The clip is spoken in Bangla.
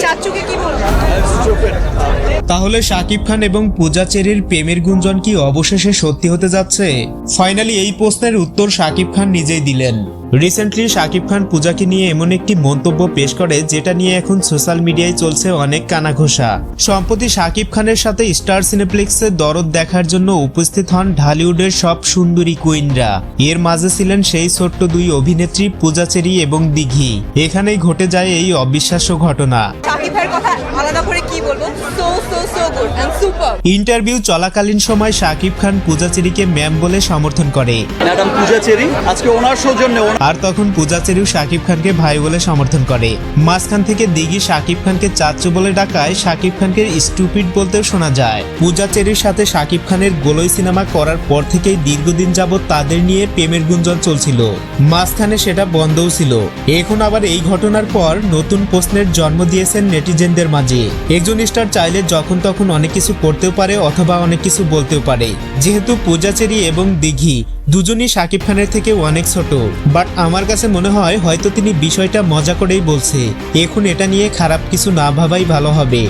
চাচুকে কি বলবেন তাহলে শাকিব খান এবং পূজা চেরির প্রেমের গুঞ্জন কি অবশেষে সত্যি হতে যাচ্ছে? ফাইনালি এই প্রশ্নের উত্তর শাকিব খান নিজেই দিলেন। রিসেন্টলি শাকিব খান পূজাকে নিয়ে এমন একটি মন্তব্য পেশ করে, যেটা নিয়ে এখন সোশ্যাল মিডিয়ায় চলছে অনেক কানাঘোষা। সম্প্রতি শাকিব খানের সাথে স্টার সিনেপ্লেক্সের দরদ দেখার জন্য উপস্থিত হন ঢালিউডের সব সুন্দরী কুইনরা। এর মাঝে ছিলেন সেই ছোট্ট দুই অভিনেত্রী পূজা চেরি এবং দিঘি। এখানেই ঘটে যায় এই অবিশ্বাস্য ঘটনা। আলাদা করে কি বলব? So so so good and super interview চলাকালীন সময় শাকিব খান পূজাচেরিকে ম্যাম বলে সমর্থন করে। ম্যাডাম পূজা চেরি আজকে ওনার সৌজন্যে আর তখন পূজাচেরিও শাকিব খানকে ভাই বলে সমর্থন করে। মাঝখান থেকে দিঘি শাকিব খানকে চাচ্চু বলে ডাকায় শাকিব খানকে স্টুপিড বলতেও শোনা যায়। পূজাচেরির সাথে শাকিব খানের গোলই সিনেমা করার পর থেকেই দীর্ঘদিন যাবৎ তাদের নিয়ে প্রেমের গুঞ্জন চলছিল। মাঝখানে সেটা বন্ধও ছিল। এখন আবার এই ঘটনার পর নতুন প্রশ্নের জন্ম দিয়েছেন নেটিজেনদের মাঝে। একজন স্টার চাইলে যখন তখন অনেক কিছু করতেও পারে অথবা অনেক কিছু বলতেও পারে। যেহেতু পূজাচেরি এবং দিঘি দুজনই শাকিব খানের থেকে অনেক ছোট। বাট আমার কাছে মনে হয় হয়তো তিনি বিষয়টা মজা করেই বলছে। এখন এটা নিয়ে খারাপ কিছু না ভাবাই ভালো হবে।